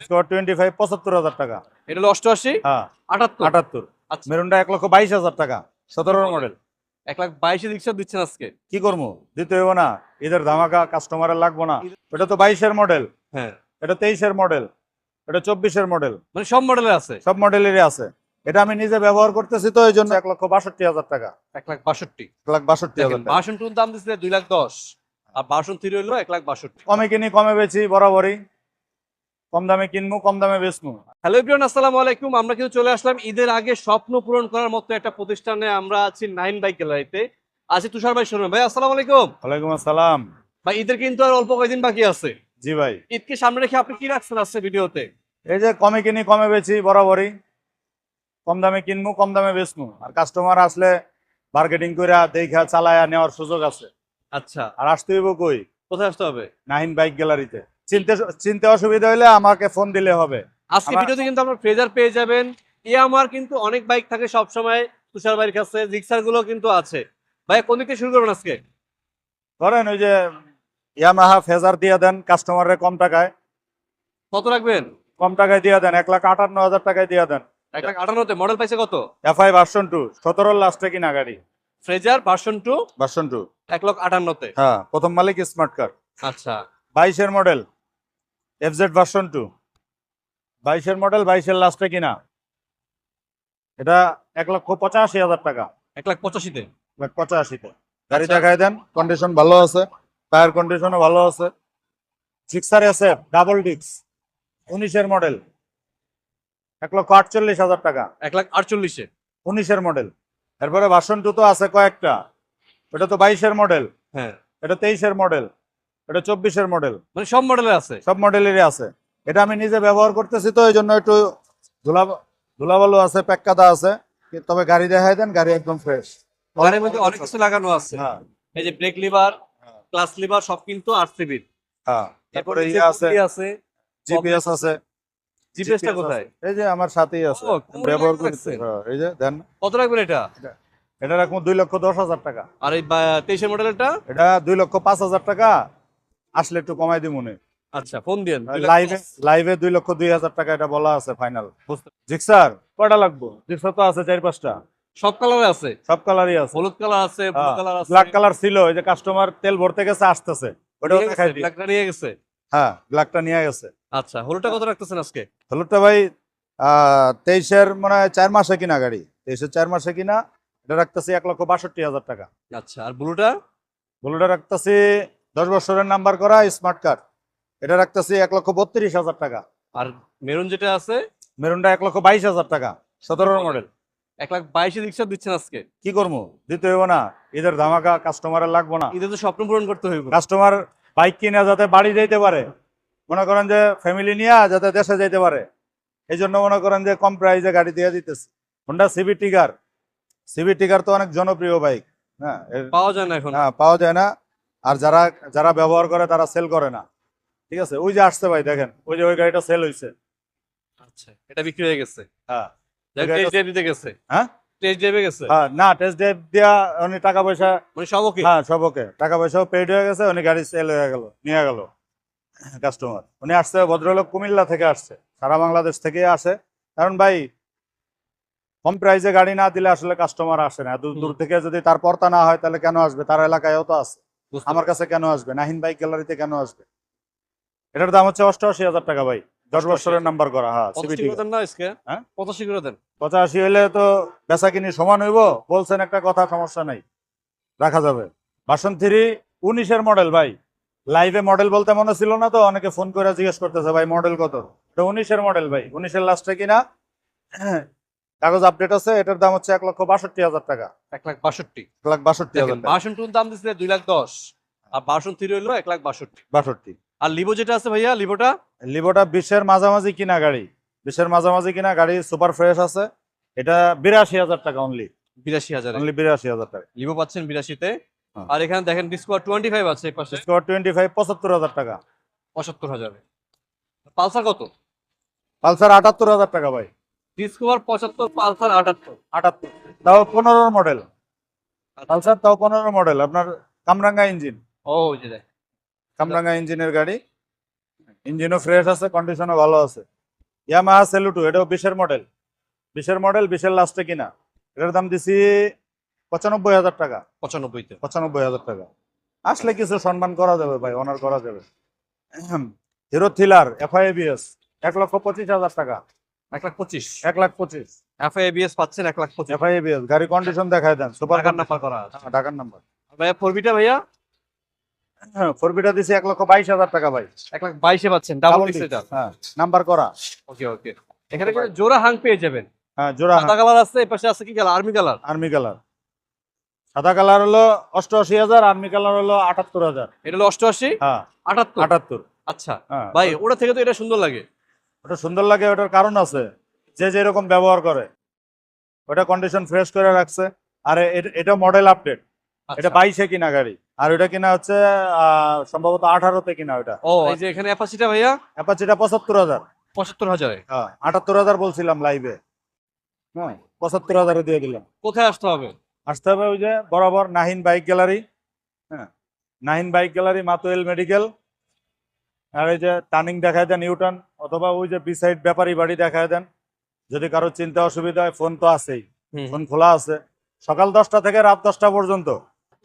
Square twenty five পঁচাত্তর হাজার টাকা। এটা হলো অষ্টআশি? হ্যাঁ। আটাত্তর? আটাত্তর। আচ্ছা। মেরুনটা এক লক্ষ বাইশ হাজার টাকা। সতেরোর মডেল এক লাখ বাইশে রিক্সা দিচ্ছেন আজকে। কি করব? দিতে হইব না। ঈদের ধামাকা কাস্টমারের লাগবো না। এটা তো বাইশের মডেল হ্যাঁ। এটা তেইশের মডেল এটা চব্বিশের মডেল মানে সব মডেলের আছে? সব মডেলেরই আছে। এটা আমি নিজে ব্যবহার করতেছি তো এই জন্য এক লক্ষ বাষট্টি হাজার টাকা। এক লাখ বাষট্টি। এক লাখ বাষট্টি হাজার বাসন টুন দাম দিচ্ছে দুই লাখ দশ। আর বাসন থ্রি এক লাখ বাষট্টি। কমে কিনি কমে বেচি বরাবরই। কম দামে কিনবো কম দামে বেচবো। হ্যালো ইব্রান আসসালামু আলাইকুম। আমরা কিন্তু চলে আসলাম ঈদের আগে স্বপ্ন পূরণ করার মতো একটা প্রতিষ্ঠানে। আমরা আছি নাইন বাইক গ্যালারিতে। আছি তুষার ভাই শোনেন ভাই আসসালামু আলাইকুম। ওয়ালাইকুম আসসালাম। ভাই ঈদের কিন্তু আর অল্প কয়েকদিন বাকি আছে। জি ভাই। ঈদকে সামনে রেখে আপনি কি রাখছেন আসছে ভিডিওতে? এই যে কমে কিনি কমে বেচি বরাবরই। কম দামে কিনবো কম দামে বেচবো। আর কাস্টমার আসলে মার্কেটিং করে দেখা চালায়া নেওয়ার সুযোগ আছে। আচ্ছা। আর আসতে হইব কই? কোথায় আসতে হবে? নাইন বাইক গ্যালারিতে। চিনতে চিনতে অসুবিধা হইলে আমাকে ফোন দিলে হবে। আজকে ভিডিওতে কিন্তু আপনার ফ্রেজার পেয়ে যাবেন। এ আমার কিন্তু অনেক বাইক থাকে সব সময় তুষার ভাইয়ের কাছে জিক্সারগুলো কিন্তু আছে। ভাই কোন দিক থেকে শুরু করবেন আজকে? ধরেন ওই যে ইয়ামাহা ফেজার দিয়ে দেন কাস্টমারের কম টাকায়। কত রাখবেন? কম টাকায় দিয়ে দেন এক লাখ আটান্ন হাজার টাকায় দিয়ে দেন। এক লাখ আটান্নতে মডেল পাইছে কত? এফআই ভার্সন টু সতেরোর লাস্টে কিনা গাড়ি। Fraser version two version two এক লক্ষ আটান্নতে হ্যাঁ প্রথম মালিক স্মার্ট কার আচ্ছা। বাইশের মডেল এফজেড ভার্সন টু বাইশের মডেল বাইশের লাস্টে কিনা? এটা এক লক্ষ পঁচাশি হাজার টাকা। এক লাখ পঁচাশিতে? লাখ পঁচাশিতে। গাড়ি আচ্ছা। দেখাই দেন কন্ডিশন ভালো আছে। টায়ার কন্ডিশনও ভালো আছে। সিক্সার এসে ডাবল ডিক্স উনিশের মডেল এক লক্ষ আটচল্লিশ হাজার টাকা। এক লাখ আটচল্লিশে? উনিশের মডেল এরপরে ভার্সন টু তো আছে কয়েকটা। এটা তো বাইশের মডেল হ্যাঁ। এটা তেইশের মডেল এটা চব্বিশের মডেল মানে সব মডেলের আছে? সব মডেলেরই আছে। এটা আমি নিজে ব্যবহার করতেছি তো এই জন্য একটু ধুলা ধুলাবালু আছে প্যাককাদা আছে। তবে গাড়ি দেখাই দেন গাড়ি একদম ফ্রেশ গাড়ির মধ্যে অনেক কিছু লাগানো আছে। হ্যাঁ। এই যে ব্রেক লিভার হ্যাঁ। ক্লাস লিভার সব কিন্তু আরসিবির হ্যাঁ। তারপরে ইয়ে আছে আছে জিপিএস আছে। জিপিএসটা কোথায়? এই যে আমার সাথেই আছে। ব্যবহার রাখছেন? হ্যাঁ, এই যে দেন। কত রাখবেন এটা? এটা রাখব দুই লক্ষ দশ হাজার টাকা। আর এই তেইশের মডেলটা এটা দুই লক্ষ পাঁচ হাজার টাকা। আসলে একটু কমাই দিব মনে। আচ্ছা ফোন দিয়েন। লাইভে লাইভে দুই লক্ষ দুই হাজার টাকা এটা বলা আছে ফাইনাল জিক্সার কয়টা লাগবো? জিক্সার তো আছে চার পাঁচটা। সব কালারে আছে? সব কালারই আছে। হলুদ কালার আছে ব্লু কালার আছে। ব্ল্যাক কালার ছিল ওই যে কাস্টমার তেল ভরতে গেছে আসতেছে। দেখাই দিই। নিয়ে গেছে? হ্যাঁ ব্ল্যাকটা নিয়ে গেছে। আচ্ছা হলুদটা কত রাখতেছেন আজকে? হলুদটা ভাই আহ, তেইশের মনে চার মাসে কিনা গাড়ি। তেইশের চার মাসে কিনা এটা রাখতেছি এক লক্ষ বাষট্টি হাজার টাকা। আচ্ছা আর ব্লুটা ব্লুটা রাখতেছি দশ বছরের নাম্বার করা স্মার্ট কার্ড এটা রাখতেছি এক লক্ষ বত্রিশ হাজার টাকা। আর মেরুন যেটা আছে? মেরুনটা এক লক্ষ বাইশ হাজার টাকা সতেরোর মডেল এক লাখ বাইশে রিক্সা দিচ্ছেন আজকে। কি করব? দিতে হইব না। ঈদের ধামাকা কাস্টমারের লাগবো না। ঈদে তো স্বপ্ন পূরণ করতে হইব। কাস্টমার বাইক কিনে যাতে বাড়ি যাইতে পারে। মনে করেন যে ফ্যামিলি নিয়ে যাতে দেশে যাইতে পারে। এই জন্য মনে করেন যে কম প্রাইসে গাড়ি দিয়ে দিতেছে। Honda CB Trigger CB Trigger তো অনেক জনপ্রিয় বাইক হ্যাঁ পাওয়া যায় না এখন। হ্যাঁ পাওয়া যায় না। আর যারা যারা ব্যবহার করে তারা সেল করে না। ঠিক আছে? ওই যে আসছে ভাই দেখেন ওই যে ওই গাড়িটা সেল হয়েছে আচ্ছা এটা বিক্রি হয়ে গেছে। হ্যাঁ। টেস্ট ড্রাইভ দিতে গেছে। হ্যাঁ? টেস্ট ড্রাইভে গেছে? হ্যাঁ না টেস্ট ড্রাইভ দিয়া উনি টাকা পয়সা মানে সব ওকে? হ্যাঁ সব ওকে। টাকা পয়সাও পেড হয়ে গেছে উনি গাড়ি সেল হয়ে গেল নিয়ে গেল। কাস্টমার উনি আসছে ভদ্রলোক কুমিল্লা থেকে আসছে। সারা বাংলাদেশ থেকে আসে। কারণ ভাই কম প্রাইসে গাড়ি না দিলে আসলে কাস্টমার আসে না। দূর দূর থেকে যদি তার পর্তা না হয় তাহলে কেন আসবে? তার এলাকায়ও তো আছে। আমার কাছে কেন আসবে? নাহিন বাইক গ্যালারিতে কেন আসবে? এটার দাম হচ্ছে অষ্টআশি হাজার টাকা ভাই। দশ 88,000 বছরের নাম্বার করা হ্যাঁ পঁচাশি করে দেন হ্যাঁ? পঁচাশি করে দেন। পঁচাশি হইলে তো বেচা কিনি সমান হইব? বলছেন একটা কথা সমস্যা নাই। রাখা যাবে। বাসন থ্রি উনিশের মডেল ভাই। লাইভে মডেল বলতে মনে ছিল না তো? অনেকে ফোন করে জিজ্ঞেস করতেছে ভাই মডেল কত? এটা উনিশের মডেল ভাই। উনিশের লাস্টে কিনা? কাগজ আপডেট আছে এটার দাম হচ্ছে এক লক্ষ বাষট্টি হাজার টাকা। এক লাখ বাষট্টি। এক লাখ বাষট্টি হাজার বাসন টুন দাম দিচ্ছে দুই লাখ দশ। আর বাসন থ্রি হইল এক লাখ বাষট্টি। বাষট্টি। আর লিভো যেটা আছে ভাইয়া লিভোটা লিবোটা বিশের মাঝামাঝি কিনা গাড়ি। বিশের মাঝামাঝি কিনা গাড়ি সুপার ফ্রেশ আছে। এটা বিরাশি হাজার টাকা অনলি বিরাশি হাজার। অনলি বিরাশি হাজার টাকা। লিভো পাচ্ছেন বিরাশিতে। হ্যাঁ। আর এখানে দেখেন ডিসকভার টোয়েন্টি ফাইভ আছে পাশে। স্কোয়ার টোয়েন্টি ফাইভ পঁচাত্তর হাজার টাকা। পঁচাত্তর হাজারে। পালসার কত? পালসার আটাত্তর হাজার টাকা ভাই। ডিসকভার পঁচাত্তর পালসার আটাত্তর। আটাত্তর। তাও পনেরো মডেল পালসার তাও পনেরো মডেল আপনার কামরাঙ্গা ইঞ্জিন ও যে দেখ। কামরাঙ্গা ইঞ্জিনের গাড়ি। ইঞ্জিনও ফ্রেশ আছে কন্ডিশনও ভালো আছে। ইয়ামাহা সেলুটু এটাও বিশের মডেল বিশের মডেল বিশের লাস্টে কিনা। এটার দাম দিছি পঁচানব্বই হাজার টাকা। পঁচানব্বইতে। পঁচানব্বই হাজার টাকা। আসলে কিছু সম্মান করা যাবে ভাই অনার করা যাবে। হিরো থ্রিলার এফআইবিএস এক লক্ষ পঁচিশ হাজার টাকা। এক লাখ পঁচিশ। এক লাখ পঁচিশ। এফআইবিএস পাচ্ছেন এক লাখ পঁচিশ। এফআইবিএস গাড়ি কন্ডিশন দেখায় দেন সুপার নাম্বার করা আছে। ঢাকার নাম্বার ভাইয়া ফোরবিটা ভাইয়া? বিটা দিছি এক লক্ষ বাইশ হাজার টাকা ভাই। এক লাখ বাইশে পাচ্ছেন ডাবল Double ডিক্স disc, এটা হ্যাঁ নাম্বার করা। ওকে ওকে এখানে কিন্তু জোড়া হাং পেয়ে যাবেন। হ্যাঁ জোড়া সাদা কালার আছে এই পাশে আছে কি colour army colour army colour সাদা কালার হলো অষ্টআশি হাজার আর্মি কালার হলো আটাত্তর হাজার। এটা হলো অষ্টআশি? হ্যাঁ আটাত্তর? আটাত্তর। আচ্ছা। হ্যাঁ। ভাই ওটা থেকে তো এটা সুন্দর লাগে। ওটা সুন্দর লাগে ওটার কারণ আছে। যে যেরকম ব্যবহার করে ওটা কন্ডিশন ফ্রেশ করে রাখছে। আর এটা মডেল আপডেট এটা এটা বাইশে কিনা গাড়ি। আর ওটা কিনা হচ্ছে সম্ভবত আঠারোতে কিনা ওটা। ও এই যে এখানে অ্যাপাসিটা ভাইয়া? অ্যাপাচিটা পঁচাত্তর হাজার। পঁচাত্তর হাজারে? হ্যাঁ আটাত্তর হাজার বলছিলাম লাইভে হ্যাঁ পঁচাত্তর হাজারে দিয়ে দিলাম। কোথায় আসতে হবে? আসতে হবে ওই যে বরাবর নাহিন বাইক গ্যালারি। হ্যাঁ Nahin bike gallery Matuail medical. আর এই যে টার্নিং দেখায় দেন ইউটার্ন অথবা ওই যে বিসাইড ব্যাপারী বাড়ি দেখায় দেন যদি কারও চিন্তা অসুবিধা হয় ফোন তো আছেই। ফোন খোলা আছে। সকাল দশটা থেকে রাত দশটা পর্যন্ত।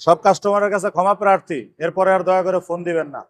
সব কাস্টমারের কাছে ক্ষমা প্রার্থী। এরপরে আর দয়া করে ফোন দিবেন না।